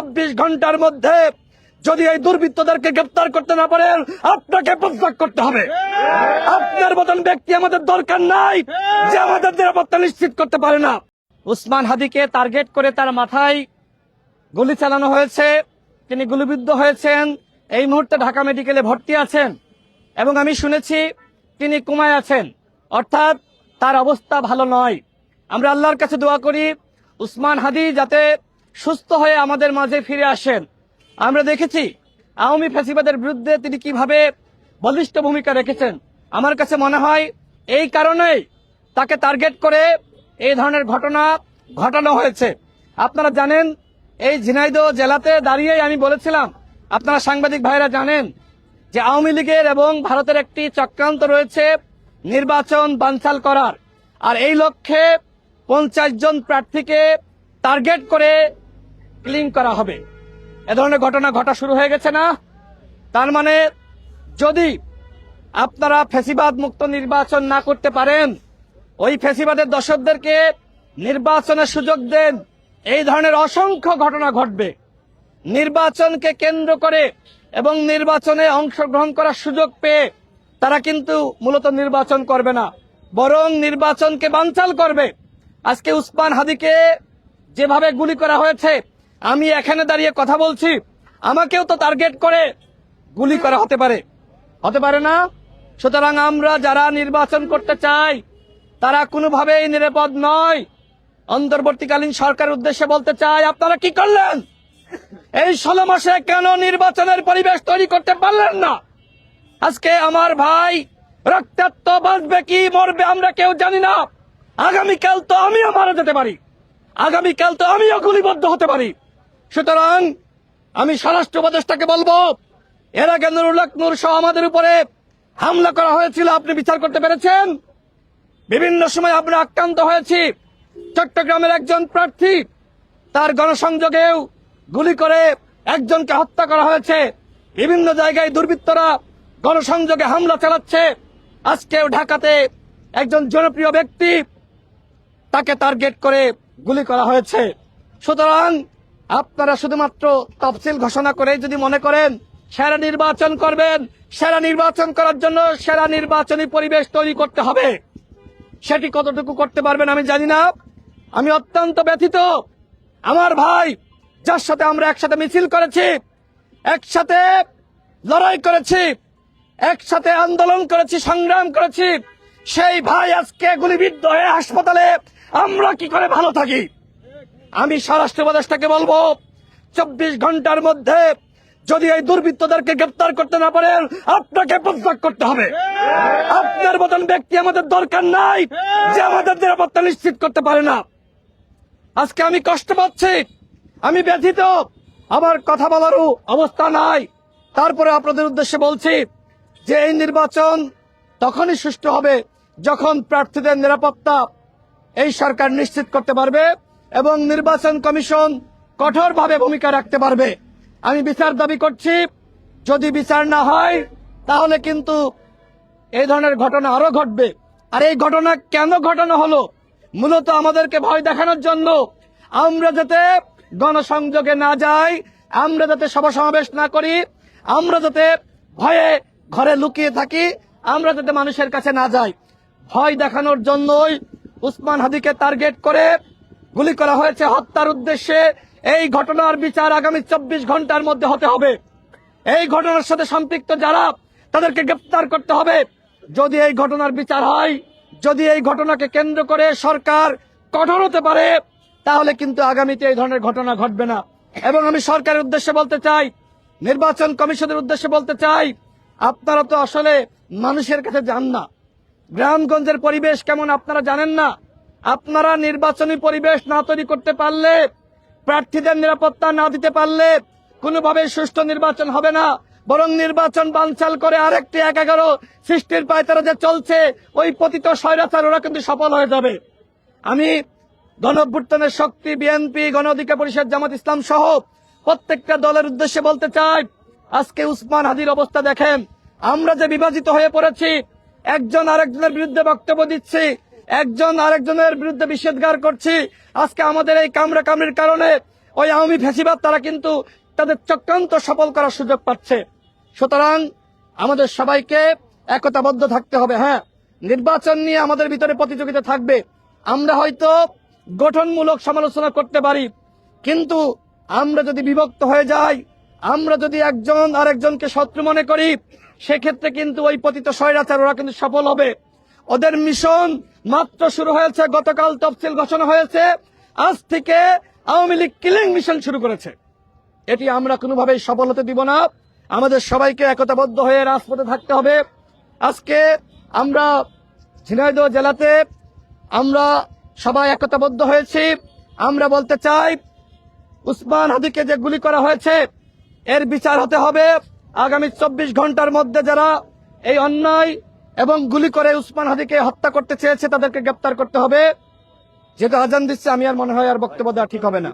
চব্বিশ ঘণ্টার মধ্যে যদি এই দুর্বৃত্তদেরকে গ্রেপ্তার করতে না পারেন, আপনাকে পদত্যাগ করতে হবে। আপনার মতন ব্যক্তি আমাদের দরকার নাই যে আমাদের নিরাপত্তা নিশ্চিত করতে পারে না। উসমান হাদিকে টার্গেট করে তার মাথায় গুলি চালানো হয়েছে। তিনি গুলিবিদ্ধ হয়েছেন। এই মুহূর্তে ঢাকা মেডিকেলে ভর্তি আছেন এবং আমি শুনেছি তিনি কুমায় আছেন। অর্থাৎ তার অবস্থা ভালো নয়। আমরা আল্লাহর কাছে দোয়া করি, উসমান হাদি যাতে সুস্থ হয়ে আমাদের মাঝে ফিরে আসেন। আমরা দেখেছি, আওয়ামী ফ্যাসিবাদের বিরুদ্ধে তিনি কীভাবে বলিষ্ঠ ভূমিকা রেখেছেন। আমার কাছে মনে হয়, এই কারণেই তাকে টার্গেট করে এই ধরনের ঘটনা ঘটানো হয়েছে। আপনারা জানেন, এই ঝিনাইদহ জেলাতে দাঁড়িয়েই আমি বলেছিলাম, আপনারা সাংবাদিক ভাইরা জানেন যে আওয়ামী লীগের এবং ভারতের একটি চক্রান্ত রয়েছে নির্বাচন বানচাল করার। আর এই লক্ষ্যে পঞ্চাশ জন প্রার্থীকে টার্গেট করে ক্লিন করা হবে। এ ধরনের ঘটনা ঘটা শুরু হয়ে গেছে না? তার মানে যদি আপনারা ফেসিবাদ মুক্ত নির্বাচন না করতে পারেন, ওই ফেসিবাদের দর্শকদেরকে নির্বাচনের সুযোগ দেন। এই ধরনের অসংখ্য ঘটনা ঘটবে। নির্বাচনকে কেন্দ্র করে এবং নির্বাচনে অংশগ্রহণ করার সুযোগ পেয়ে তারা কিন্তু মূলত নির্বাচন করবে না, বরং নির্বাচনকে বানচাল করবে। আজকে উসমান হাদিকে যেভাবে গুলি করা হয়েছে আমি এখানে দাঁড়িয়ে কথা বলছি। আমাকেও তো টার্গেট করে গুলি করা হতে পারে। হতে পারে না? সুতরাং আমরা যারা নির্বাচন করতে চাই, তারা কোনোভাবেই নিরাপদ নয়। অন্তর্বর্তীকালীন সরকারের উদ্দেশ্যে বলতে চাই, আপনারা কি করলেন? এই ষোলো মাসে কেন নির্বাচনের পরিবেশ তৈরি করতে পারলেন না? আজকে আমার ভাই রক্তাক্ত বাঁচবে কি মরবে আমরা কেউ জানি না। আগামীকাল তো আমিও মারা যেতে পারি। আগামীকাল তো আমিও গুলিবদ্ধ হতে পারি। সুতরাং আমি স্বরাষ্ট্র উপদেষ্টাকে বলব, এর আগে নুরুল সহ আমাদের উপরে হামলা করা হয়েছিল, আপনি বিচার করতে পেরেছেন? বিভিন্ন সময় আমরা আক্রান্ত হয়েছি। চট্টগ্রামের একজন প্রার্থী, তার গণসংযোগেও গুলি করে একজনকে হত্যা করা হয়েছে। বিভিন্ন জায়গায় দুর্বৃত্তরা গণসংযোগে হামলা চালাচ্ছে। আজকেও ঢাকাতে একজন জনপ্রিয় ব্যক্তি, তাকে টার্গেট করে গুলি করা হয়েছে। সুতরাং আপনারা শুধুমাত্র তফসিল ঘোষণা করে যদি মনে করেন, সেরা নির্বাচন করবেন, সেরা নির্বাচন করার জন্য সেরা নির্বাচনী পরিবেশ তৈরি করতে হবে। সেটি কতটুকু করতে পারবেন আমি জানি না। আমি অত্যন্ত ব্যথিত। আমার ভাই, যার সাথে আমরা একসাথে মিছিল করেছি, একসাথে লড়াই করেছি, একসাথে আন্দোলন করেছি, সংগ্রাম করেছি, সেই ভাই আজকে গুলিবিদ্ধ হয়ে হাসপাতালে, আমরা কি করে ভালো থাকি? আমি স্বরাষ্ট্র উপদেষ্টাকে বলব, চব্বিশ ঘণ্টার মধ্যে যদি এই দুর্বৃত্তদেরকে গ্রেপ্তার করতে না পারেন, আপনাকে পদত্যাগ করতে হবে। আপনার মতন ব্যক্তি আমাদের দরকার নাই যে আমাদের নিরাপত্তা নিশ্চিত করতে পারে না। আজকে আমি কষ্ট পাচ্ছি, আমি ব্যথিত, আমার কথা বলারও অবস্থা নাই। তারপরে আপনাদের উদ্দেশ্যে বলছি যে এই নির্বাচন তখনই সুষ্ঠু হবে যখন প্রার্থীদের নিরাপত্তা এই সরকার নিশ্চিত করতে পারবে। এবং নির্বাচন কমিশন কঠোরভাবে ভূমিকা রাখতে পারবে। আমি বিচার দাবি করছি, যদি বিচার না হয়, তাহলে কিন্তু এই ধরনের ঘটনা আরও ঘটবে। আর এই ঘটনা কেন ঘটনা হলো? মূলত আমাদেরকে ভয় দেখানোর জন্য। আমরা যাতে গণসংযোগে না যাই, আমরা যাতে সভা সমাবেশ না করি, আমরা যাতে ভয়ে ঘরে লুকিয়ে থাকি, আমরা যাতে মানুষের কাছে না যাই। ভয় দেখানোর জন্যই উসমান হাদিকে টার্গেট করে গুলি করা হয়েছে হত্যার উদ্দেশ্যে। এই ঘটনার বিচার আগামী চব্বিশ ঘণ্টার মধ্যে হতে হবে। এই ঘটনার সাথে সম্পৃক্ত যারা, তাদেরকে গ্রেপ্তার করতে হবে। যদি এই ঘটনার বিচার হয়, যদি এই ঘটনাকে কেন্দ্র করে সরকার কঠোর হতে পারে, তাহলে কিন্তু আগামীতে এই ধরনের ঘটনা ঘটবে না। এবং আমি সরকারের উদ্দেশ্যে বলতে চাই, নির্বাচন কমিশনের উদ্দেশ্যে বলতে চাই, আপনারা তো আসলে মানুষের কাছে যান না। গ্রামগঞ্জের পরিবেশ কেমন আপনারা জানেন না? আপনারা নির্বাচনী পরিবেশ না তৈরি করতে পারলে, প্রার্থীদের নিরাপত্তা না দিতে পারলে কোনোভাবে সুষ্ঠু নির্বাচন হবে না। বরং নির্বাচন বানচাল করে আরেকটি এক এগারো সৃষ্টির পায়তারা যে চলছে, ওই পতিত স্বৈরাচার ওরা কিন্তু সফল হয়ে যাবে। আমি গণভ্যুত্থানের শক্তি, বিএনপি, গণ অধিকার পরিষদ, জামাত ইসলাম সহ প্রত্যেকটা দলের উদ্দেশ্যে বলতে চাই, আজকে উসমান হাদির অবস্থা দেখেন। আমরা যে বিভাজিত হয়ে পড়েছি, একজন আরেকজনের বিরুদ্ধে বক্তব্য দিচ্ছি একজন আরেকজনের বিরুদ্ধে নিষেধগার করছি। আজকে আমাদের এই কামড়া কামড়ির কারণে ওই আওয়ামী ফেসিবাদ তারা কিন্তু তাদের চক্রান্ত সফল করার সুযোগ পাচ্ছে। সুতরাং আমাদের সবাইকে একতাবদ্ধ থাকতে হবে হ্যাঁ? নির্বাচন নিয়ে আমাদের ভিতরে প্রতিযোগিতা থাকবে। আমরা হয়তো গঠনমূলক সমালোচনা করতে পারি, কিন্তু আমরা যদি বিভক্ত হয়ে যাই, আমরা যদি একজন আরেকজনকে শত্রু মনে করি, সেক্ষেত্রে কিন্তু ওই পতিত স্বৈরাচার ওরা কিন্তু সফল হবে। ওদের মিশন মাত্র শুরু হয়েছে, গতকাল তফসিল ঘোষণা হয়েছে। আজ থেকে আওয়ামী লীগ কিলিং মিশন শুরু করেছে। এটি আমরা কোনোভাবেই সফল হতে দিব না। আমাদের সবাইকে একতাবদ্ধ হয়ে রাজপথে থাকতে হবে। আজকে আমরা ঝিনাইদহ জেলাতে আমরা সবাই একতাবদ্ধ হয়েছি। আমরা বলতে চাই, উসমান হাদিকে যে গুলি করা হয়েছে, এর বিচার হতে হবে। আগামী চব্বিশ ঘণ্টার মধ্যে যারা এই অন্যায় এবং গুলি করে উসমান হাদিকে হত্যা করতে চেয়েছে, তাদেরকে গ্রেপ্তার করতে হবে। যেহেতু আজান দিচ্ছে, আমি আর মনে হয় আর বক্তব্য দেওয়া ঠিক হবে না।